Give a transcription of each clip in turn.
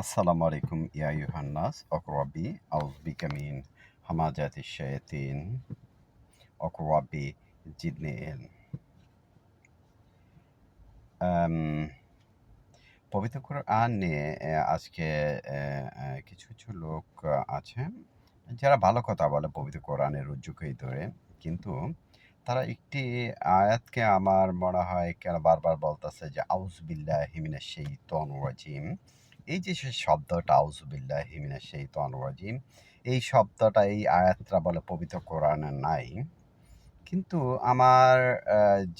আসসালামু আলাইকুম ইয়া ইউহান্নাস অকরাবি আউজবিকা মিন হামাজাতি শায়াতিন অকরাবি জিদনিন আম, পবিত্র কোরআন নিয়ে আজকে কিছু কিছু লোক আছে যারা ভালো কথা বলে পবিত্র কোরআনের রুজুকেই ধরে কিন্তু তারা একটি আয়াতকে আমার মনে হয় কেন বারবার বলতেছে যে আউজবিল্লাহ হিমিনা সেই রাজিম। এই যে সে শব্দটা আউজবিল্লাহ হিমিনা সেই রাজিম, এই শব্দটা, এই আয়াতটা বলে পবিত্র কোরআনে নাই। কিন্তু আমার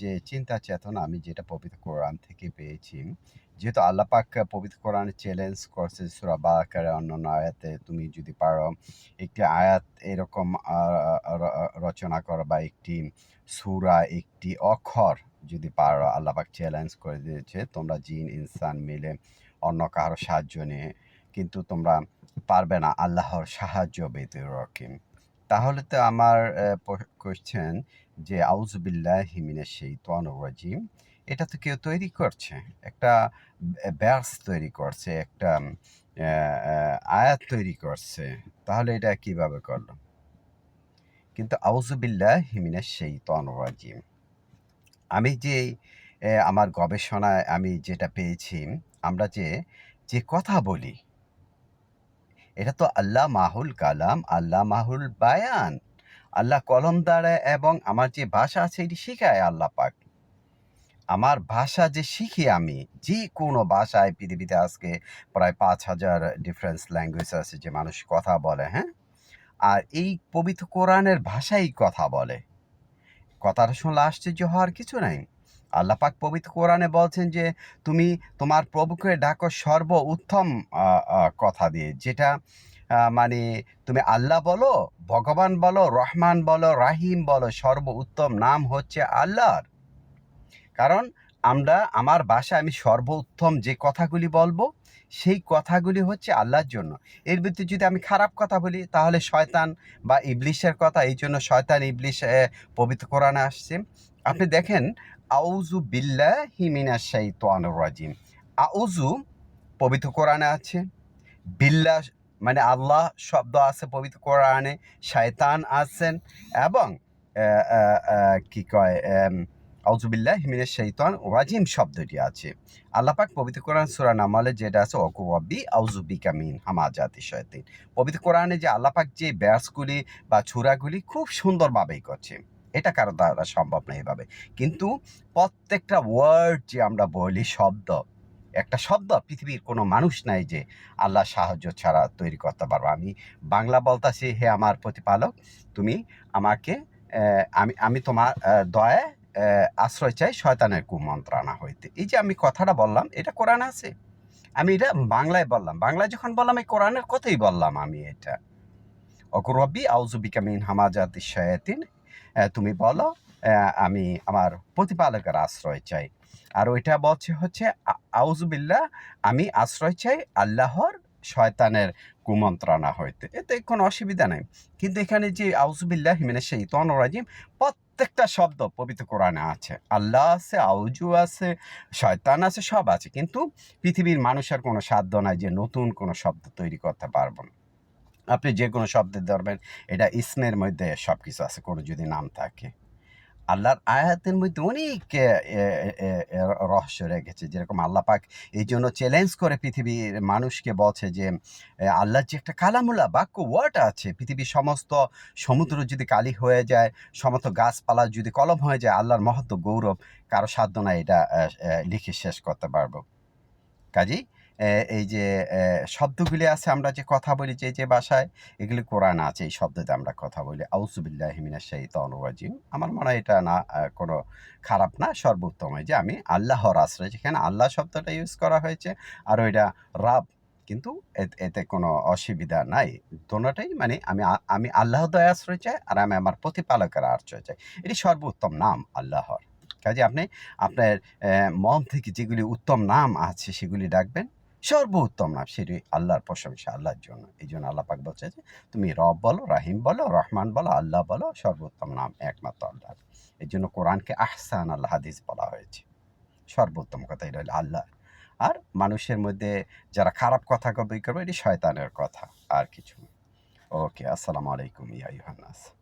যে চিন্তা চেতনা আমি যেটা পবিত্র কোরআন থেকে পেয়েছি, যেহেতু আল্লাহ পাক পবিত্র কোরআনে চ্যালেঞ্জ করছে সুরা বা বাকারে অন্যান্য আয়াতে, তুমি যদি পারো একটি আয়াত এরকম রচনা করো বা একটি সুরা, একটি অক্ষর যদি পারো আল্লাপাক চ্যালেঞ্জ করে দিয়েছে, তোমরা জিন, ইনসান মিলে অন্য কারও সাহায্য নিয়ে, কিন্তু তোমরা পারবে না, আল্লাহর সাহায্য বেতে রকিম তাহলে তো আমার কোশ্চেন যে আউজবিল্লাহ হিমিনে সেই রাজিম, এটা তো কেউ তৈরি করছে। একটা ব্যাস তৈরি করছে, একটা আয়াত তৈরি করছে। তাহলে এটা কীভাবে করল? কিন্তু আউজুবিল্লাহ হিমিনে সেই রাজিম, আমি যে আমার গবেষণায় আমি যেটা পেয়েছি আমরা যে যে কথা বলি, এটা তো আল্লাহ মাহুল কালাম আল্লাহ মাহুল বায়ান। আল্লাহ কলম দ্বারা এবং আমার যে ভাষা আছে, এটি শিখায় আল্লাহ পাক। আমার ভাষা যে শিখি আমি, যে কোনো ভাষায় পৃথিবীতে আজকে প্রায় পাঁচ হাজার ডিফারেন্স ল্যাঙ্গুয়েজ আছে যে মানুষ কথা বলে হ্যাঁ? আর এই পবিত্র কোরআনের ভাষাই কথা বলে। কথাটা শুনলে আশ্চর্য হওয়ার কিছু নাই। আল্লাহ পাক পবিত্র কোরআনে বলছেন যে তুমি তোমার প্রভুকে ডাকো সর্ব উত্তম কথা দিয়ে। যেটা মানে তুমি আল্লাহ বলো, ভগবান বলো, রহমান বলো, রাহিম বলো সর্ব উত্তম নাম হচ্ছে আল্লাহর। কারণ আমরা, আমার বাসায় আমি সর্বোত্তম যে কথাগুলি বলব, সেই কথাগুলি হচ্ছে আল্লাহর জন্য। এর ভিতরে যদি আমি খারাপ কথা বলি, তাহলে শয়তান বা ইবলিশের কথা, এই জন্য শয়তান, ইবলিশ পবিত্র কোরআনে আসছে। আপনি দেখেন আউজু বিল্লাহ হিমিনা শাইতান রাজিম। আউজু পবিত্র কোরআনে আছে বিল্লাহ মানে আল্লাহ শব্দ আছে পবিত্র কোরআনে শয়তান আছেন এবং কি কয় আউজুবিল্লাহ হিমিনের শৈতান রাজিম শব্দটি আছে। আল্লাপাক পবিত্র কোরআন সুরা নামালে যেটা আছে অকুয়াব্বি আউজুবিকা মিন হামাজাতি শয়তিন। পবিত্র কোরআনে যে আল্লাপাক যে ব্যাসগুলি বা ছুরাগুলি খুব সুন্দরভাবেই করছে। এটা কারও দ্বারা সম্ভব না এভাবে। কিন্তু প্রত্যেকটা ওয়ার্ড যে আমরা বলি শব্দ, একটা শব্দ পৃথিবীর কোনো মানুষ নাই যে আল্লাহ সাহায্য ছাড়া তৈরি করতে পারব। আমি বাংলা বলতাছি, হে আমার প্রতিপালক, তুমি আমাকে আমি আমি তোমার দয়ায় আশ্রয় চাই শয়তানের কুমন্ত্রণা হইতে। এই যে আমি কথাটা বললাম, এটা কোরআন আছে। আমি এটা বাংলায় বললাম। বাংলায় যখন বললাম, এই কোরআনের কথাই বললাম আমি এটা। অকুরব্বি আউজুবিকা মিন হামাজাতি শয়াতিন তুমি বলো আমি আমার প্রতিপালকের আশ্রয় চাই। আর ওইটা বলছে হচ্ছে, আ- আউজুবিল্লাহ আমি আশ্রয় চাই আল্লাহর শয়তানের কুমন্ত্রণা হইতে। এতে কোনো অসুবিধা নাই। কিন্তু এখানে যে আউজুবিল্লাহ হিমেনে সেই তনরাজিম প্রত্যেকটা শব্দ পবিত্র কোরআনে আছে। আল্লাহ আছে আউজু আছে, শয়তান আছে, সব আছে। কিন্তু পৃথিবীর মানুষের কোনো সাধ্য নাই যে নতুন কোনো শব্দ তৈরি করতে পারব না। আপনি যে কোনো শব্দ ধরবেন এটা ইসমের মধ্যে সব কিছু আছে কোনো যদি নাম থাকে। আল্লাহর আয়াতের মধ্যে অনেক রহস্য রেখেছে যেরকম আল্লাহ পাক এই জন্য চ্যালেঞ্জ করে পৃথিবীর মানুষকে বলছে যে আল্লাহর যে একটা কালামুল্লাহ বাক্য ওয়ার্ড আছে পৃথিবীর সমস্ত সমুদ্র যদি কালি হয়ে যায় সমস্ত গাছপালা যদি কলম হয়ে যায় আল্লাহর মহত্ব গৌরব কারও সাধ্য না এটা লিখে শেষ করতে পারব। আহ, এই যে শব্দগুলি আছে আমরা যে কথা বলি যে যে ভাষায়, এগুলি কোরআন আছে, এই শব্দতে আমরা কথা বলি। আউসুবিল্লাহ হিমিনা সেই তনরাজিম আমার মনে হয় এটা না কোনো খারাপ না, সর্বোত্তম যে আমি আল্লাহর আশ্রয়, যেখানে আল্লাহ শব্দটা ইউজ করা হয়েছে, আর ওইটা রাব। কিন্তু এতে কোনো অসুবিধা নাই। দোনোটাই মানে আমি আমি আল্লাহ দয়া আশ্রয় চাই, আর আমি আমার প্রতিপালকের আশ্রয় চাই। এটি সর্বোত্তম নাম আল্লাহর। কাজে আপনি, আপনার মন থেকে যেগুলি উত্তম নাম আছে, সেগুলি ডাকবেন। সর্বোত্তম নাম সেটি আল্লাহর প্রশংসা আল্লাহর জন্য। এই জন্য আল্লাহ পাক বলছে যে তুমি রব বলো রাহিম বলো রহমান বলো আল্লাহ বলো সর্বোত্তম নাম একমাত্র আল্লাহ এই জন্য কোরআনকে আহসান আল্লাহ হাদিস বলা হয়েছে। সর্বোত্তম কথা এটা হলো আল্লাহ। আর মানুষের মধ্যে যারা খারাপ কথা কবি করবে এটি শয়তানের কথা আর কিছু। ওকে, আসসালামু আলাইকুম ইয়া আইয়ুহান নাস।